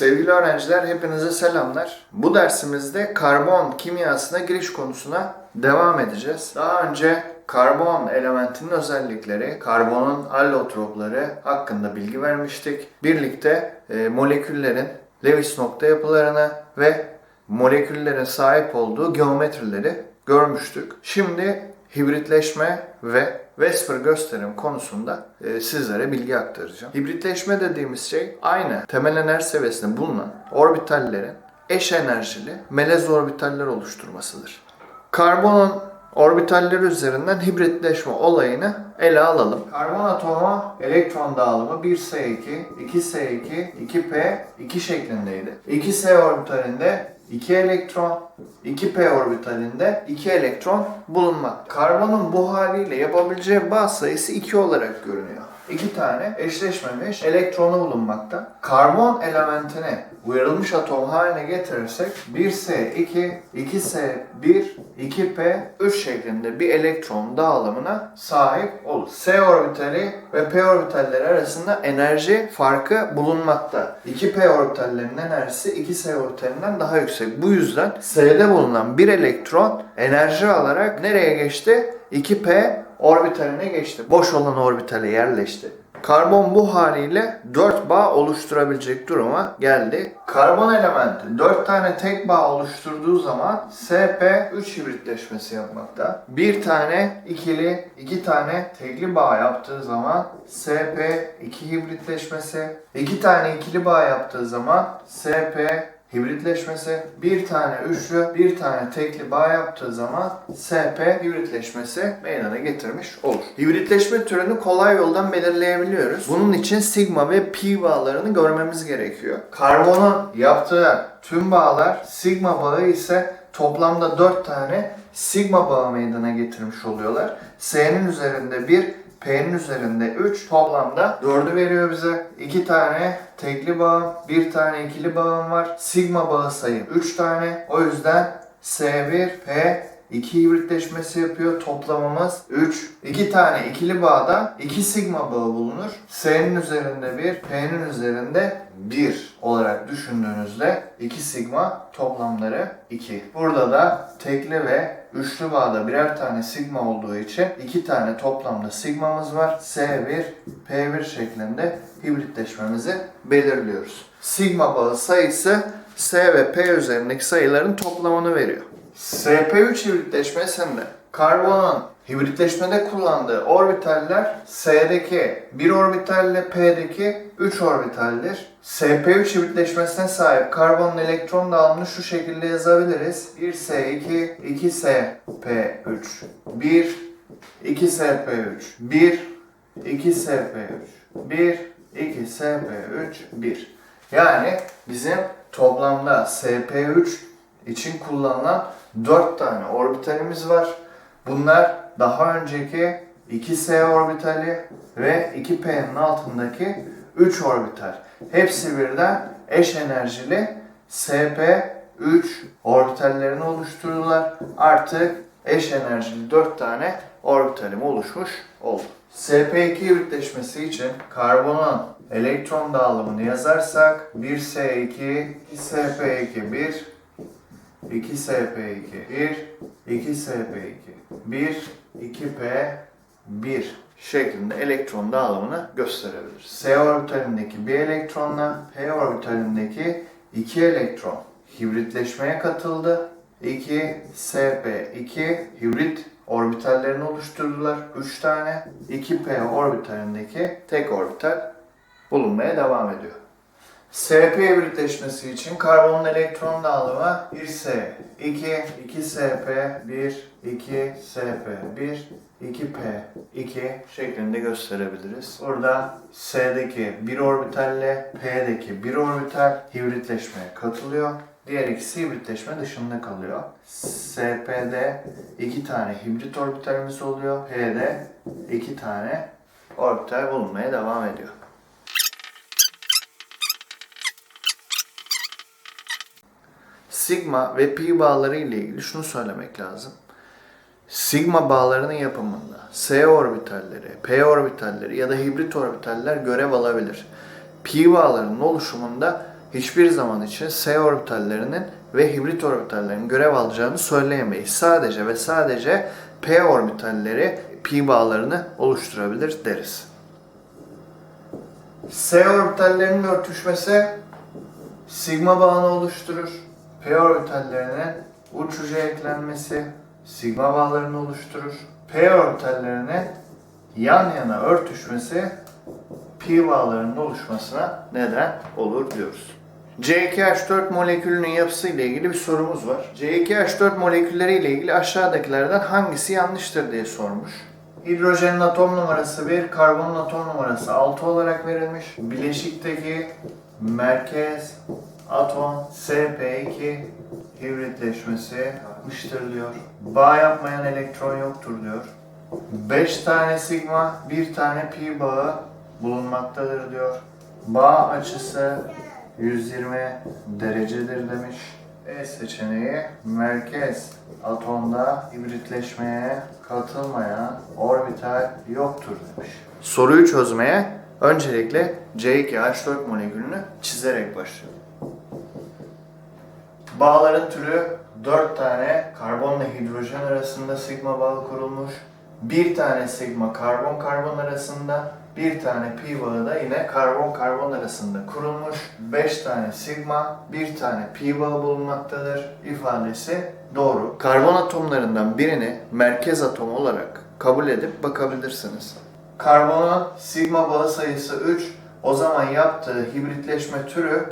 Sevgili öğrenciler hepinize selamlar. Bu dersimizde karbon kimyasına giriş konusuna devam edeceğiz. Daha önce karbon elementinin özellikleri, karbonun allotropları hakkında bilgi vermiştik. Birlikte e, moleküllerin Lewis nokta yapılarını ve moleküllerin sahip olduğu geometrileri görmüştük. Şimdi hibritleşme ve Vesper gösterim konusunda e, sizlere bilgi aktaracağım. Hibritleşme dediğimiz şey aynı temel enerji seviyesinde bulunan orbitallerin eş enerjili melez orbitaller oluşturmasıdır. Karbonun orbitalleri üzerinden hibritleşme olayını ele alalım. Karbon atoma elektron dağılımı 1s2, 2s2, 2p, 2 şeklindeydi. 2s orbitalinde 2 elektron, 2p orbitalinde 2 elektron bulunmak. Karbonun bu haliyle yapabileceği baz sayısı 2 olarak görünüyor. 2 tane eşleşmemiş elektronu bulunmakta. Karbon elementini uyarılmış atom haline getirirsek 1s2, 2s1, 2p, 3 şeklinde bir elektron dağılımına sahip olur. S orbitali ve p orbitalleri arasında enerji farkı bulunmakta. 2p orbitallerinin enerjisi 2s orbitalinden daha yüksek. Bu yüzden S'de bulunan bir elektron enerji alarak nereye geçti? 2p orbitaline geçti. Boş olan orbitale yerleşti. Karbon bu haliyle 4 bağ oluşturabilecek duruma geldi. Karbon elementi 4 tane tek bağ oluşturduğu zaman sp3 hibritleşmesi yapmakta. Bir tane ikili, iki tane tekli bağ yaptığı zaman sp2 hibritleşmesi. iki tane ikili bağ yaptığı zaman sp hibritleşmesi, bir tane üçlü, bir tane tekli bağ yaptığı zaman SP hibritleşmesi meydana getirmiş olur. Hibritleşme türünü kolay yoldan belirleyebiliyoruz. Bunun için sigma ve pi bağlarını görmemiz gerekiyor. Karbonun yaptığı tüm bağlar sigma bağı ise toplamda 4 tane sigma bağı meydana getirmiş oluyorlar. S'nin üzerinde 1, P'nin üzerinde 3 toplamda 4'ü veriyor bize. 2 tane tekli bağım, 1 tane ikili bağım var. Sigma bağı sayım 3 tane. O yüzden S1, P 2 hibritleşmesi yapıyor. Toplamımız 3. 2 tane ikili bağda 2 sigma bağı bulunur. S'nin üzerinde 1, P'nin üzerinde 1 olarak düşündüğünüzde 2 sigma toplamları 2. Burada da tekli ve üçlü bağda birer tane sigma olduğu için 2 tane toplamda sigmamız var. S1, P1 şeklinde hibritleşmemizi belirliyoruz. Sigma bağı sayısı S ve P üzerindeki sayıların toplamını veriyor. SP3 hibritleşmesinde karbonun hibritleşmede kullandığı orbitaller S'deki 1 orbital P'deki 3 orbitaldir. SP3 hibritleşmesine sahip karbonun elektron dağılımını şu şekilde yazabiliriz. 1S2, 2SP3, 1, 2SP3, 1, 2SP3, 1, 2SP3, 1. Yani bizim toplamda SP3 için kullanılan 4 tane orbitalimiz var. Bunlar daha önceki 2s orbitali ve 2p'nin altındaki 3 orbital. Hepsi birden eş enerjili sp3 orbitallerini oluşturdular. Artık eş enerjili 4 tane orbitalim oluşmuş oldu. sp2 hibritleşmesi için karbonun elektron dağılımını yazarsak 1s2, 2sp2, 1, 2SP2 1 2SP2 1 2P 1 şeklinde elektron dağılımını gösterebiliriz. S orbitalindeki bir elektronla P orbitalindeki iki elektron hibritleşmeye katıldı. 2 SP2 hibrit orbitallerini oluşturdular. 3 tane 2P orbitalindeki tek orbital bulunmaya devam ediyor. SP hibritleşmesi için karbonun elektron dağılımı 1S, 2, 2SP, 1, 2, SP, 1, 2P, 2 şeklinde gösterebiliriz. Burada S'deki bir orbitalle P'deki bir orbital hibritleşmeye katılıyor. Diğer ikisi hibritleşme dışında kalıyor. SP'de iki tane hibrit orbitalimiz oluyor. P'de iki tane orbital bulunmaya devam ediyor. Sigma ve pi bağları ile ilgili şunu söylemek lazım. Sigma bağlarının yapımında S orbitalleri, P orbitalleri ya da hibrit orbitaller görev alabilir. Pi bağlarının oluşumunda hiçbir zaman için S orbitallerinin ve hibrit orbitallerin görev alacağını söyleyemeyiz. Sadece ve sadece P orbitalleri pi bağlarını oluşturabilir deriz. S orbitallerinin örtüşmesi sigma bağını oluşturur. P orbitallerinin uç eklenmesi sigma bağlarını oluşturur. P orbitallerinin yan yana örtüşmesi pi bağlarının oluşmasına neden olur diyoruz. C2H4 molekülünün yapısı ile ilgili bir sorumuz var. C2H4 molekülleri ile ilgili aşağıdakilerden hangisi yanlıştır diye sormuş. Hidrojenin atom numarası 1, karbonun atom numarası 6 olarak verilmiş. Bileşikteki merkez atom SP2 hibritleşmesi yapmıştır diyor. Bağ yapmayan elektron yoktur diyor. 5 tane sigma, 1 tane pi bağı bulunmaktadır diyor. Bağ açısı 120 derecedir demiş. E seçeneği merkez atomda hibritleşmeye katılmayan orbital yoktur demiş. Soruyu çözmeye öncelikle C2H4 molekülünü çizerek başlayalım. Bağların türü 4 tane karbonla hidrojen arasında sigma bağı kurulmuş. Bir tane sigma karbon karbon arasında, bir tane pi bağı da yine karbon karbon arasında kurulmuş. 5 tane sigma, bir tane pi bağı bulunmaktadır ifadesi doğru. Karbon atomlarından birini merkez atom olarak kabul edip bakabilirsiniz. Karbonun sigma bağı sayısı 3. O zaman yaptığı hibritleşme türü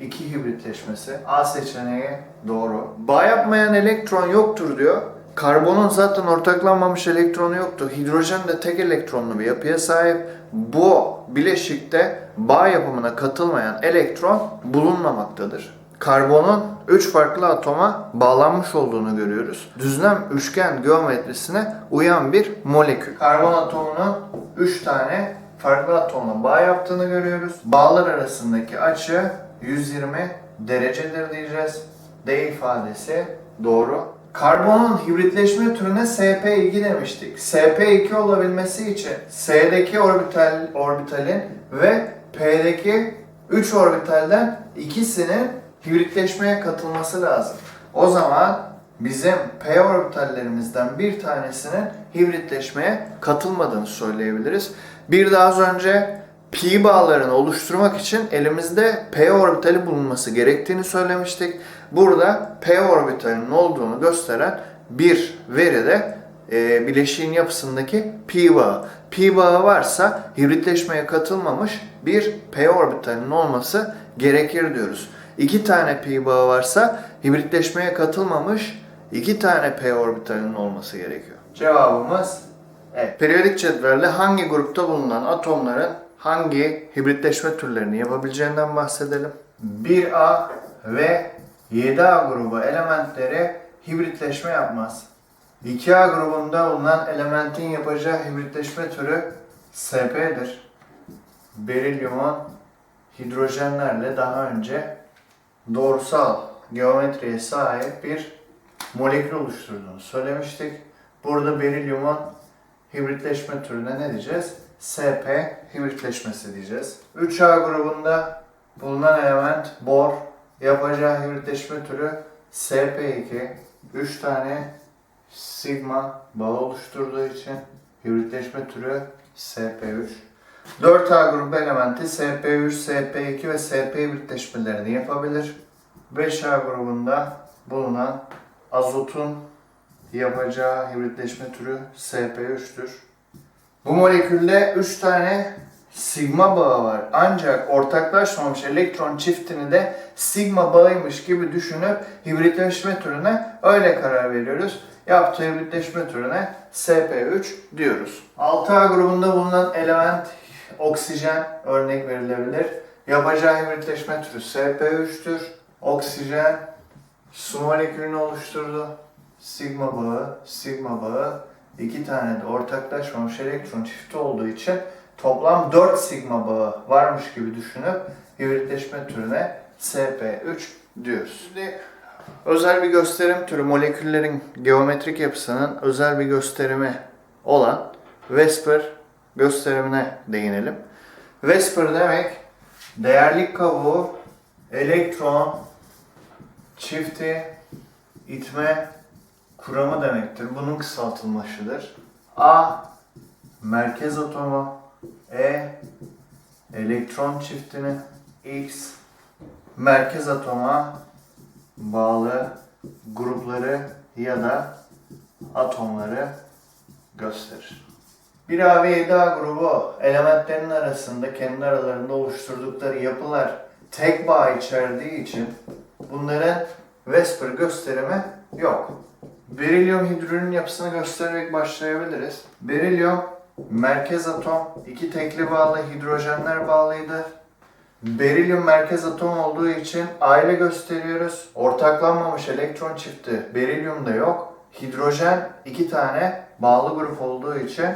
sp2 hibritleşmesi. A seçeneği doğru. Bağ yapmayan elektron yoktur diyor. Karbonun zaten ortaklanmamış elektronu yoktu. Hidrojen de tek elektronlu bir yapıya sahip. Bu bileşikte bağ yapımına katılmayan elektron bulunmamaktadır. Karbonun 3 farklı atoma bağlanmış olduğunu görüyoruz. Düzlem üçgen geometrisine uyan bir molekül. Karbon atomunun 3 tane farklı atomla bağ yaptığını görüyoruz. Bağlar arasındaki açı 120 derecedir diyeceğiz. D ifadesi doğru. Karbonun hibritleşme türüne sp2 demiştik. sp2 olabilmesi için s'deki orbital orbitalin ve p'deki 3 orbitalden ikisinin hibritleşmeye katılması lazım. O zaman bizim p orbitallerimizden bir tanesinin hibritleşmeye katılmadığını söyleyebiliriz. Bir de az önce pi bağlarını oluşturmak için elimizde p orbitali bulunması gerektiğini söylemiştik. Burada p orbitalinin olduğunu gösteren bir veri de e, bileşiğin yapısındaki pi bağı. Pi bağı varsa hibritleşmeye katılmamış bir p orbitalinin olması gerekir diyoruz. İki tane pi bağı varsa hibritleşmeye katılmamış iki tane p orbitalinin olması gerekiyor. Cevabımız evet. Periyodik cetvelde hangi grupta bulunan atomların hangi hibritleşme türlerini yapabileceğinden bahsedelim. 1A ve 7A grubu elementleri hibritleşme yapmaz. 2A grubunda bulunan elementin yapacağı hibritleşme türü SP'dir. Berilyumun hidrojenlerle daha önce doğrusal geometriye sahip bir molekül oluşturduğunu söylemiştik. Burada berilyumun hibritleşme türüne ne diyeceğiz? SP hibritleşmesi diyeceğiz. 3A grubunda bulunan element bor. Yapacağı hibritleşme türü SP2. 3 tane sigma bağı oluşturduğu için hibritleşme türü SP3. 4A grubu elementi SP3, SP2 ve SP hibritleşmelerini yapabilir. 5A grubunda bulunan azotun yapacağı hibritleşme türü SP3'tür. Bu molekülde 3 tane sigma bağı var. Ancak ortaklaşmamış elektron çiftini de sigma bağıymış gibi düşünüp hibritleşme türüne öyle karar veriyoruz. Yaptığı hibritleşme türüne SP3 diyoruz. 6A grubunda bulunan element oksijen örnek verilebilir. Yapacağı hibritleşme türü SP3'tür. Oksijen su molekülünü oluşturdu. Sigma bağı, sigma bağı iki tane de ortaklaşmamış elektron çifti olduğu için toplam 4 sigma bağı varmış gibi düşünüp hibritleşme türüne SP3 diyoruz. Şimdi özel bir gösterim türü moleküllerin geometrik yapısının özel bir gösterimi olan Vesper gösterimine değinelim. Vesper demek Değerlik kabuğu elektron çifti itme kuramı demektir. Bunun kısaltılmışıdır. A merkez atomu E elektron çiftini X merkez atoma bağlı grupları ya da atomları gösterir. Bir A ve 7A grubu elementlerin arasında kendi aralarında oluşturdukları yapılar tek bağ içerdiği için bunların Vesper gösterimi yok. Berilyum hidrürün yapısını göstererek başlayabiliriz. Berilyum merkez atom iki tekli bağlı hidrojenler bağlıydı. Berilyum merkez atom olduğu için aile gösteriyoruz. Ortaklanmamış elektron çifti berilyumda yok. Hidrojen iki tane bağlı grup olduğu için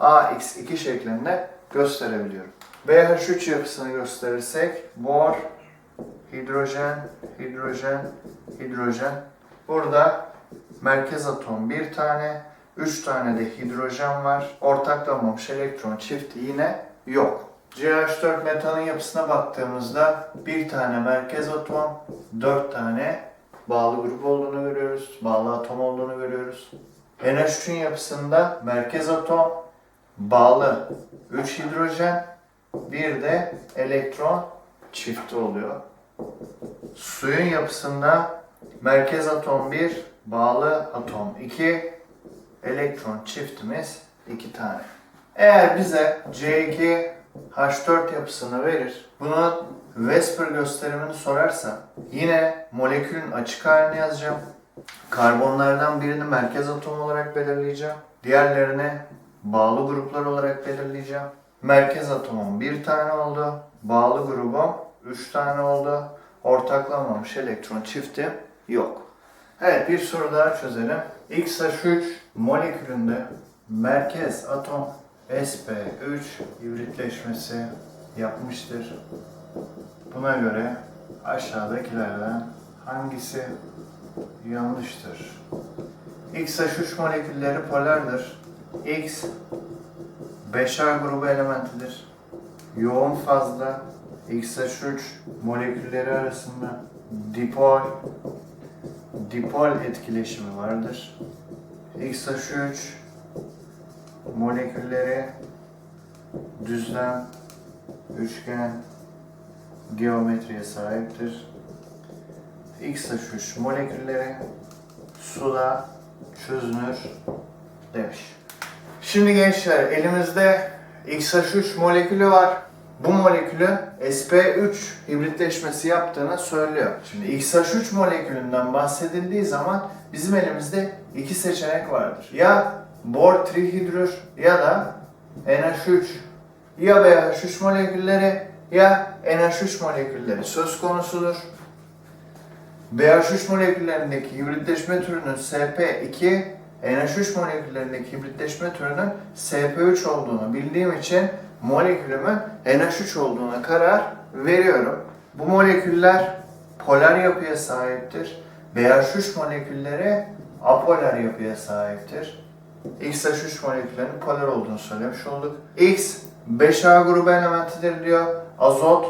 AX2 şeklinde gösterebiliyorum. BH3 yapısını gösterirsek bor, hidrojen, hidrojen, hidrojen. Burada merkez atom bir tane, üç tane de hidrojen var. Ortaklanmamış elektron çifti yine yok. CH4 metanın yapısına baktığımızda bir tane merkez atom, dört tane bağlı grup olduğunu görüyoruz. Bağlı atom olduğunu görüyoruz. NH3'ün yapısında merkez atom, bağlı 3 hidrojen, bir de elektron çifti oluyor. Suyun yapısında merkez atom 1, bağlı atom 2, elektron çiftimiz 2 tane. Eğer bize C2 H4 yapısını verir, bunun Vesper gösterimini sorarsa yine molekülün açık halini yazacağım. Karbonlardan birini merkez atom olarak belirleyeceğim. Diğerlerini bağlı gruplar olarak belirleyeceğim. Merkez atomum bir tane oldu. Bağlı grubum 3 tane oldu. Ortaklanmamış elektron çiftim yok. Evet bir soru daha çözelim. XH3 molekülünde merkez atom sp3 hibritleşmesi yapmıştır. Buna göre aşağıdakilerden hangisi yanlıştır? XH3 molekülleri polardır. X 5A grubu elementidir. Yoğun fazla XH3 molekülleri arasında dipol dipol etkileşimi vardır. XH3 molekülleri düzlem, üçgen, geometriye sahiptir. XH3 molekülleri suda çözünür demiş. Şimdi gençler elimizde XH3 molekülü var. Bu molekülü sp3 hibritleşmesi yaptığını söylüyor. Şimdi XH3 molekülünden bahsedildiği zaman bizim elimizde iki seçenek vardır. Ya bor trihidrür ya da NH3 ya BH3 molekülleri ya NH3 molekülleri söz konusudur. BH3 moleküllerindeki hibritleşme türünün SP2, NH3 moleküllerindeki hibritleşme türünün SP3 olduğunu bildiğim için molekülümün NH3 olduğuna karar veriyorum. Bu moleküller polar yapıya sahiptir. BH3 molekülleri apolar yapıya sahiptir. XH3 moleküllerinin polar olduğunu söylemiş olduk. X 5A grubu elementidir diyor. Azot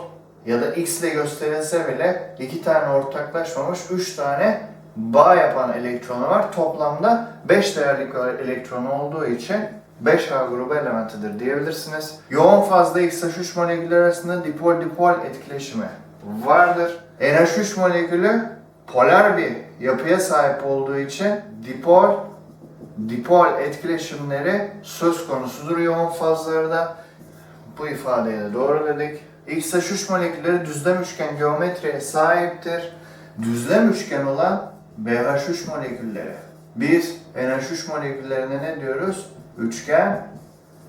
ya da X ile gösterilse bile iki tane ortaklaşmamış, üç tane bağ yapan elektronu var. Toplamda 5 değerlik elektronu olduğu için 5A grubu elementidir diyebilirsiniz. Yoğun fazla XH3 molekülleri arasında dipol-dipol etkileşimi vardır. NH3 molekülü polar bir yapıya sahip olduğu için dipol dipol etkileşimleri söz konusudur yoğun fazlarda. Bu ifadeyi de doğru dedik. XH3 molekülleri düzlem üçgen geometriye sahiptir. Düzlem üçgen olan BH3 molekülleri. Biz NH3 moleküllerine ne diyoruz? Üçgen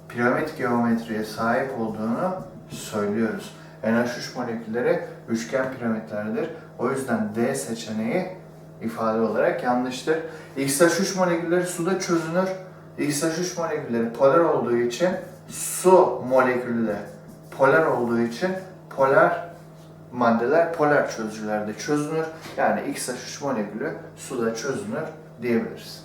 piramit geometriye sahip olduğunu söylüyoruz. NH3 molekülleri üçgen piramitlerdir. O yüzden D seçeneği ifade olarak yanlıştır. XH3 molekülleri suda çözünür. XH3 molekülleri polar olduğu için su molekülü de polar olduğu için polar maddeler polar çözücülerde çözünür. Yani XH3 molekülü suda çözünür diyebiliriz.